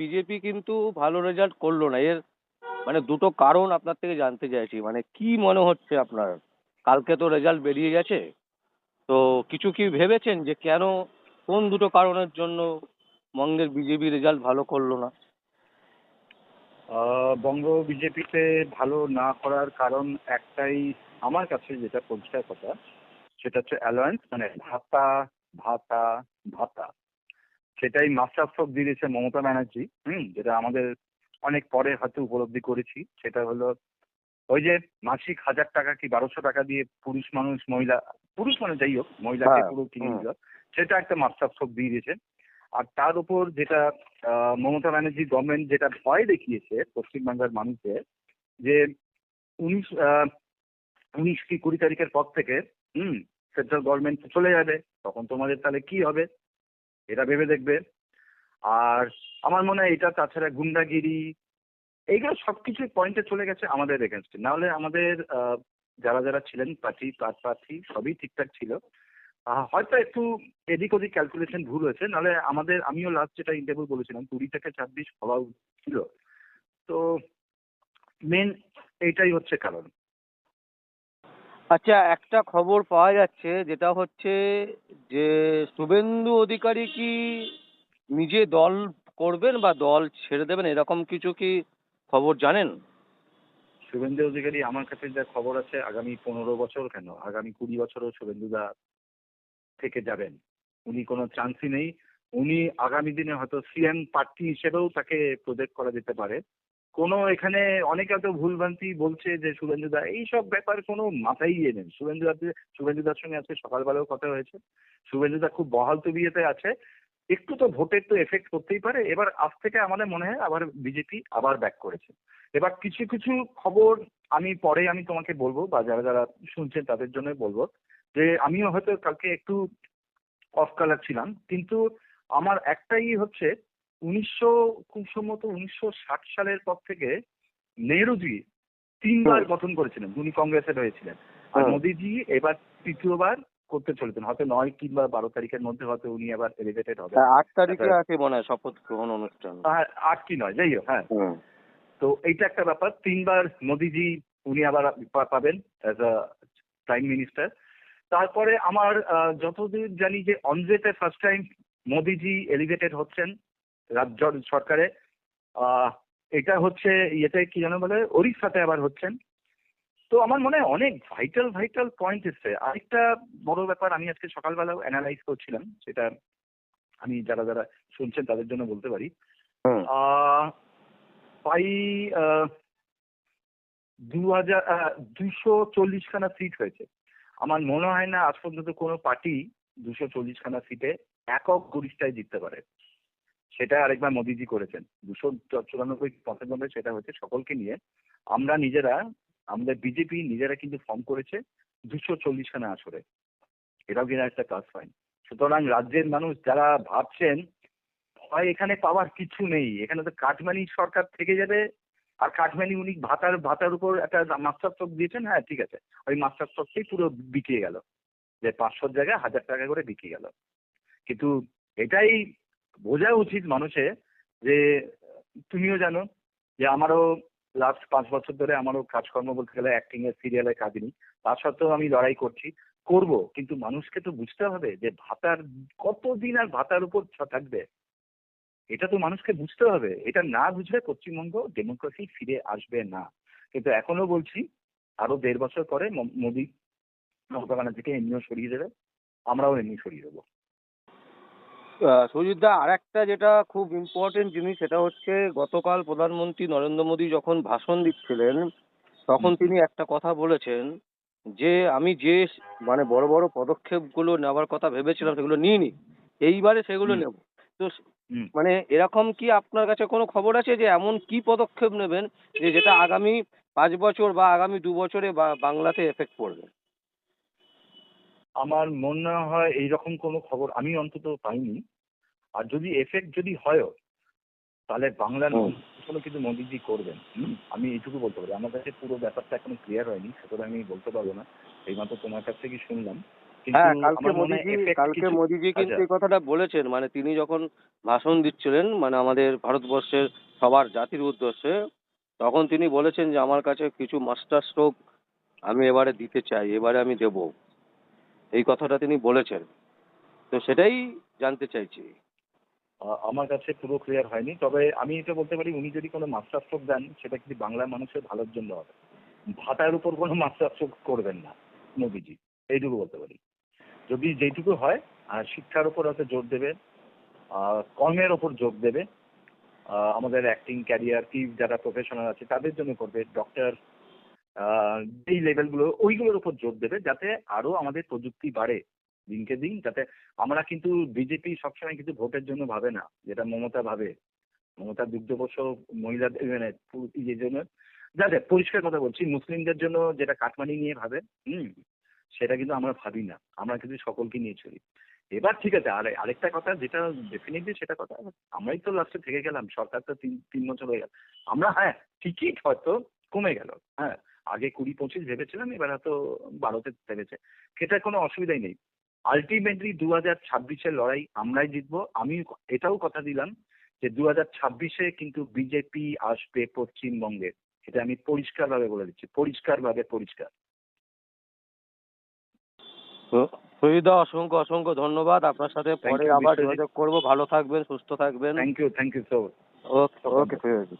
BJP কিন্তু ভালো result করল না। এর মানে দুটো কারণ আপনার থেকে জানতে চাইছি। মানে কি মনে হচ্ছে আপনার? কালকে তো রেজাল্ট বেরিয়ে গেছে। তো কিছু কি ভেবেছেন যে কেন, কোন দুটো কারণের জন্য বঙ্গের বিজেপি রেজাল্ট ভালো করল না? বঙ্গ বিজেপিতে ভালো না করার কারণ একটাই আমার কাছে যেটা পরিষ্কার কথা, সেটা হচ্ছে অ্যালায়েন্স মানে ভাতা ভাতা ভাতা। সেটাই মাস্টারস্ট্রোক দিয়ে দিয়েছে মমতা ব্যানার্জি হুম যেটা আমাদের অনেক পরে হয়তো উপলব্ধি করেছি। সেটা হলো ওই যে মাসিক হাজার টাকা কি বারোশো টাকা দিয়ে পুরুষ মানুষ মহিলা পুরুষ মানে যাই হোক মহিলাকে হ্যাঁ, পুরো কিনে দিল। সেটা একটা মাস্টার মাস্টারস্ট্রোক দিয়ে দিয়েছে। আর তার উপর যেটা আহ, মমতা ব্যানার্জি গভর্নমেন্ট যেটা ভয় দেখিয়েছে পশ্চিমবাংলার মানুষদের যে উনিশ আহ, উনিশ কি কুড়ি তারিখের পর থেকে হুম সেন্ট্রাল গভর্নমেন্ট চলে যাবে তখন তোমাদের তাহলে কি হবে? এটা ভেবে দেখবে। আর আমার মনে হয় এটা, তাছাড়া গুন্ডাগিরি, এইগুলো সবকিছু পয়েন্টে চলে গেছে আমাদের এগেনস্টে নাহলে আমাদের যারা যারা ছিলেন প্রার্থী পাঁচ প্রার্থী সবই ঠিকঠাক ছিল। হয়তো একটু এদিক ওদিক ক্যালকুলেশন ভুল হয়েছে, নাহলে আমাদের, আমিও লাস্ট যেটা ইন্টারভিউ বলেছিলাম, কুড়ি থেকে ছাব্বিশ হওয়া ছিল। তো মেন এইটাই হচ্ছে কারণ। আচ্ছা একটা খবর পাওয়া যাচ্ছে, যেটা হচ্ছে যে শুভেন্দু অধিকারী কি নিজে দল করবেন বা দল ছেড়ে দেবেন, এরকম কিছু কি খবর জানেন? শুভেন্দু অধিকারী, আমার কাছে যা খবর আছে, আগামী পনেরো বছর কেন? আগামী কুড়ি বছরও শুভেন্দুদা থেকে যাবেন। উনি কোনো চান্সই নেই। উনি আগামী দিনে হয়তো সিএম প্রার্থী হিসেবেও তাকে প্রজেক্ট করা যেতে পারে। কোনো এখানে অনেকে তো ভুলভ্রান্তি বলছে যে শুভেন্দুদা এইসব ব্যাপার কোনো মাথায় ইয়ে নেই। শুভেন্দুদা শুভেন্দুদার সঙ্গে আজকে সকালবেলাও কথা হয়েছে। শুভেন্দুদা খুব বহাল তবিয়েতে আছে। একটু তো ভোটের তো এফেক্ট করতেই পারে। এবার আজ থেকে আমাদের মনে হয় আবার বিজেপি আবার ব্যাক করেছে। এবার কিছু কিছু খবর আমি পরে আমি তোমাকে বলব বা যারা যারা শুনছেন তাদের জন্য বলব যে আমিও হয়তো কালকে একটু অফ কালার ছিলাম। কিন্তু আমার একটাই হচ্ছে উনিশশো খুব সম্ভবত উনিশশো ষাট সালের পর থেকে নেহরুজি তিনবার গঠন করেছিলেন উনি কংগ্রেসের হয়েছিলেন আর। মোদিজি এবার তৃতীয়বার করতে চলেছেন হয়তো নয় কিংবা বারো তারিখের মধ্যে হয়তো উনি আবার এলিভেটেড হবে হ্যাঁ, আট তারিখে আছে মনে হয় শপথ গ্রহণ অনুষ্ঠান। আর আট কি নয় যাই হোক হ্যাঁ। তো এইটা একটা ব্যাপার তিনবার মোদিজি উনি আবার পাবেন অ্যাজ আ প্রাইম মিনিস্টার তারপরে আমার যতদূর জানি যে অন্ধ্রেতে ফার্স্ট টাইম মোদিজি এলিভেটেড হচ্ছেন রাজ্য সরকারে। আহ, এটা হচ্ছে ইয়েতে কি যেন বলে ওড়িশাতে আবার হচ্ছেন। তো আমার মনে হয় অনেক ভাইটাল ভাইটাল পয়েন্ট এসছে। আরেকটা বড় ব্যাপার আমি আজকে সকালবেলাও অ্যানালাইজ করছিলাম সেটা আমি যারা যারা শুনছেন তাদের জন্য বলতে পারি। আহ, প্রায় আহ, দু হাজার দুশো চল্লিশখানা সিট হয়েছে। আমার মনে হয় না আজ পর্যন্ত কোনো পার্টি দুশো চল্লিশখানা সিটে একক গরিষ্ঠায় জিততে পারে। সেটা আরেকবার মোদিজি করেছেন। দুশো চুরানব্বই পঁচানব্বই সেটা হচ্ছে সকলকে নিয়ে। আমরা নিজেরা, আমাদের বিজেপি নিজেরা কিন্তু ফর্ম করেছে দুশো চল্লিশ চল্লিশখানা আসরে। এটাও কিনা একটা কাজ পাইন সুতরাং রাজ্যের মানুষ যারা ভাবছেন, ভয় এখানে পাওয়ার কিছু নেই। এখানে তো কাঠমানি সরকার থেকে যাবে। আর কাঠমানি উনি ভাতার ভাতার উপর একটা মাস্টার স্টক দিয়েছেন। হ্যাঁ ঠিক আছে। ওই মাস্টার স্টকটাই পুরো বিকিয়ে গেল। যে পাঁচশোর জায়গায় হাজার টাকা করে বিকিয়ে গেল। কিন্তু এটাই বোঝা উচিত মানুষের যে তুমিও জানো যে আমারও লাস্ট পাঁচ বছর ধরে আমারও কাজকর্ম বলতে গেলে অ্যাক্টিং এর সিরিয়ালে কাজ নেই তা সত্ত্বেও আমি লড়াই করছি, করব, কিন্তু মানুষকে তো বুঝতে হবে যে ভাতার, কতদিন আর ভাতার উপর থাকবে? এটা তো মানুষকে বুঝতে হবে। এটা না বুঝলে পশ্চিমবঙ্গ ডেমোক্রেসি ফিরে আসবে না। কিন্তু এখনও বলছি, আরও দেড় বছর পরে মোদি মমতা ব্যানার্জিকে এমনিও সরিয়ে দেবে, আমরাও এমনি সরিয়ে দেবো। সুজিতদা আর একটা যেটা খুব ইম্পর্টেন্ট জিনিস সেটা হচ্ছে গতকাল প্রধানমন্ত্রী নরেন্দ্র মোদী যখন ভাষণ দিচ্ছিলেন তখন তিনি একটা কথা বলেছেন যে আমি যে মানে বড় বড় পদক্ষেপগুলো নেওয়ার কথা ভেবেছিলাম সেগুলো নিইনি। এইবারে সেগুলো। নেব। তো মানে এরকম কি আপনার কাছে কোনো খবর আছে যে এমন কি পদক্ষেপ নেবেন যে যেটা আগামী পাঁচ বছর বা আগামী দু বছরে বা- বাংলাতে এফেক্ট পড়বে? আমার মনে হয় এইরকম কোনো খবর আমি অন্তত পাইনি। আর যদি এফেক্ট যদি হয়ও তাহলে বাংলার কোনো কিন্তু মোদিজি করবেন। আমি এইটুকু বলতে পারি। আমার কাছে পুরো ব্যাপারটা এখনও ক্লিয়ার হয়নি সুতরাং আমি বলতে পারব না। এইমাত্র তোমার কাছ থেকে শুনলাম। হ্যাঁ কালকে আমার হয় মোদিজি কালকে মোদিজি কিন্তু আচ্ছা। এই কথাটা বলেছেন। মানে তিনি যখন ভাষণ দিচ্ছিলেন মানে আমাদের ভারতবর্ষের সবার জাতির উদ্দেশ্যে তখন তিনি বলেছেন যে আমার কাছে কিছু মাস্টার স্ট্রোক আমি এবারে দিতে চাই এবারে আমি দেব। এই কথাটা তিনি বলেছেন। তো সেটাই জানতে চাইছি। আমার কাছে পুরো ক্লিয়ার হয়নি, তবে আমি এটা বলতে পারি, উনি যদি কোনো মাস্টার স্ট্রোক দেন, সেটা কিন্তু বাংলার মানুষের ভালোর জন্য হবে। ভাতার উপর কোনো মাস্টার স্ট্রোক করবেন না মোদিজি এইটুকু বলতে পারি। যদি যেটুকু হয়, আর শিক্ষার উপর হয়তো জোর দেবে কর্মের ওপর জোর দেবে আমাদের অ্যাক্টিং ক্যারিয়ার কি যারা প্রফেশনাল আছে, তাদের জন্য করবে ডক্টর এই লেভেলগুলো ওইগুলোর উপর জোর দেবে যাতে আরও আমাদের প্রযুক্তি বাড়ে দিনকে দিন, যাতে আমরা কিন্তু বিজেপি সবসময় কিন্তু ভোটের জন্য ভাবে না, যেটা মমতা ভাবে। মমতা দুগ্ধবর্ষ মহিলাদের মানে ইয়ের জন্য যাদের পরিষ্কার কথা বলছি, মুসলিমদের জন্য যেটা কাটমানি নিয়ে ভাবে, হুম, সেটা কিন্তু আমরা ভাবি না, আমরা কিন্তু সকলকে নিয়ে চলি। এবার ঠিক আছে, আর, আরেকটা কথা যেটা ডেফিনেটলি সেটা কথা, আমরাই তো লাস্টে থেকে গেলাম, সরকার তো তিন তিন বছর হয়ে গেল। আমরা হ্যাঁ টিকিট হয়তো কমে গেল হ্যাঁ আগে কুড়ি পঁচিশ ভেবেছিলাম এবার হয়তো বারোতে ভেবেছে। সেটা কোনো অসুবিধাই নেই। আলটিমেটলি দু হাজার ছাব্বিশের লড়াই আমরাই জিতবো। আমি এটাও কথা দিলাম যে দু হাজার ছাব্বিশে কিন্তু বিজেপি আসবে পশ্চিমবঙ্গে। এটা আমি পরিষ্কারভাবে বলে দিচ্ছি। পরিষ্কারভাবে পরিষ্কার। তো সহিদা অসংখ্য অসংখ্য ধন্যবাদ। আপনার সাথে পরে আবার যোগাযোগ করব। ভালো থাকবেন সুস্থ থাকবেন। Thank you thank you so okay okay